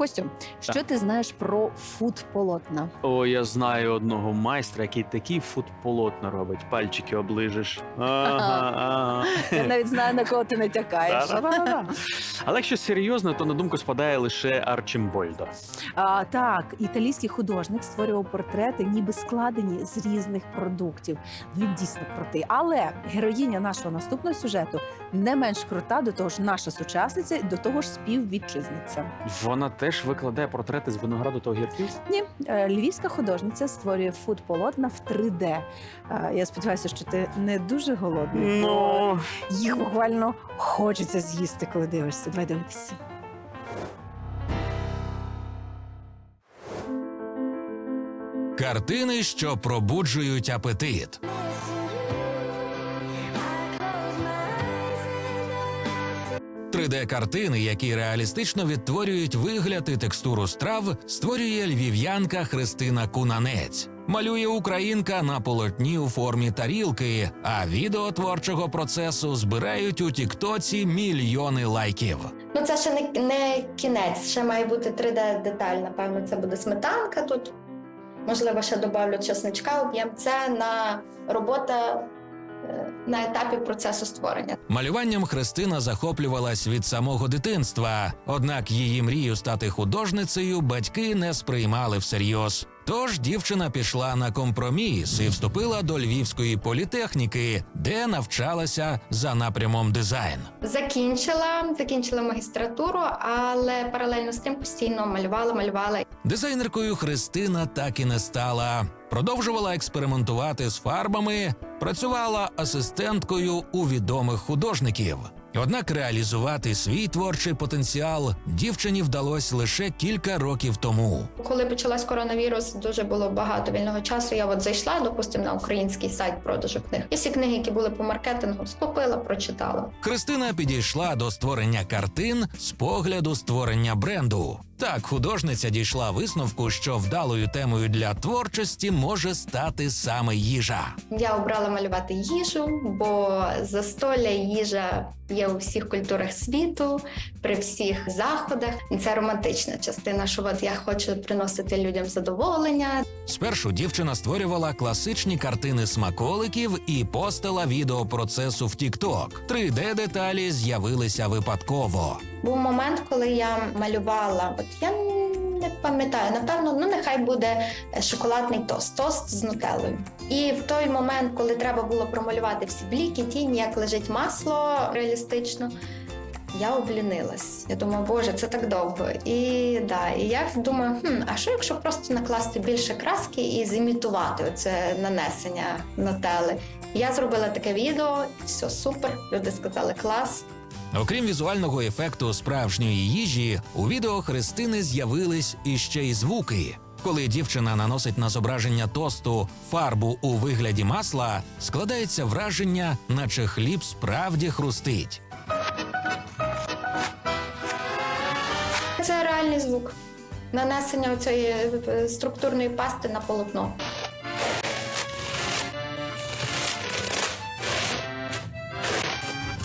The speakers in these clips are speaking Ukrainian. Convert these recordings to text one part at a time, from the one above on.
Костю, що Так. ти знаєш про фуд полотна? О, я знаю одного майстра, який такий футполотно робить. Пальчики оближеш. Ага, ага. Я навіть знаю, на кого ти натякаєш. Та-да-да-да. Але якщо серйозно, то на думку спадає лише Арчимбольдо. А, так, італійський художник створював портрети, ніби складені з різних продуктів. Він дійсно крутий. Але героїня нашого наступного сюжету не менш крута, до того ж, наша сучасниця, до того ж співвітчизниця. Вона теж викладає портрети з винограду та огірків. Ні, е, львівська художниця створює фуд полотна в 3D. Е, Я сподіваюся, що ти не дуже голодний. Ну, їх буквально хочеться з'їсти, коли дивишся. Давай дивитися. Картини, що пробуджують апетит. – 3D-картини, які реалістично відтворюють вигляд і текстуру страв, створює львів'янка Христина Кунанець. Малює українка на полотні у формі тарілки, а відео творчого процесу збирають у Тіктоці мільйони лайків. Ну, це ще не, не кінець, ще має бути 3D-деталь. Напевно, це буде сметанка тут. Можливо, ще додавлю чесничка, об'єм. Це на робота на етапі процесу створення. Малюванням Христина захоплювалась від самого дитинства, однак її мрію стати художницею батьки не сприймали всерйоз. Тож дівчина пішла на компроміс і вступила до Львівської політехніки, де навчалася за напрямом дизайн. Закінчила, закінчила магістратуру, але паралельно з тим постійно малювала, малювала. Дизайнеркою Христина так і не стала. Продовжувала експериментувати з фарбами, працювала асистенткою у відомих художників. Однак реалізувати свій творчий потенціал дівчині вдалося лише кілька років тому. Коли почалась коронавірус, дуже було багато вільного часу. Я от зайшла, допустимо, на український сайт продажу книг. І всі книги, які були по маркетингу, схопила, прочитала. Христина підійшла до створення картин з погляду створення бренду. Так, художниця дійшла висновку, що вдалою темою для творчості може стати саме їжа. Я обрала малювати їжу, бо застолля їжа є у всіх культурах світу, при всіх заходах. Це романтична частина, що от я хочу приносити людям задоволення. Спершу дівчина створювала класичні картини смаколиків і постила відео процесу в TikTok. 3D деталі з'явилися випадково. Був момент, коли я малювала. От я не пам'ятаю, напевно, ну нехай буде шоколадний тост, тост з нутеллою. І в той момент, коли треба було промалювати всі бліки, тіні, як лежить масло реалістично. Я облінилась. Я думаю, боже, це так довго. І да, і я думаю, хм, а що якщо просто накласти більше краски і зімітувати оце нанесення нотели? Я зробила таке відео, все супер. Люди сказали клас. Окрім візуального ефекту справжньої їжі, у відео Христини з'явились іще й звуки. Коли дівчина наносить на зображення тосту фарбу у вигляді масла, складається враження, наче хліб справді хрустить. Це реальний звук нанесення цієї структурної пасти на полотно.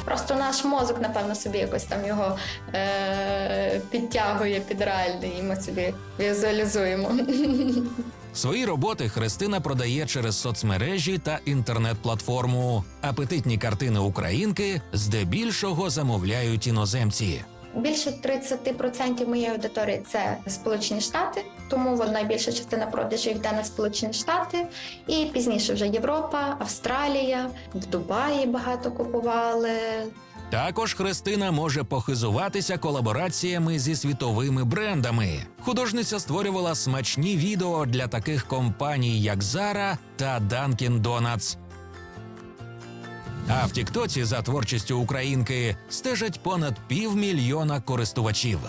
Просто наш мозок, напевно, собі якось там його е- підтягує під реальний, і ми собі візуалізуємо. Свої роботи Христина продає через соцмережі та інтернет-платформу. Апетитні картини українки здебільшого замовляють іноземці. Більше 30% моєї аудиторії це Сполучені Штати, тому от найбільша частина продажів йде на Сполучені Штати, і пізніше вже Європа, Австралія, в Дубаї багато купували. Також Христина може похизуватися колабораціями зі світовими брендами. Художниця створювала смачні відео для таких компаній, як Zara та Dunkin' Donuts. А в Тіктоці за творчістю українки стежать понад півмільйона користувачів.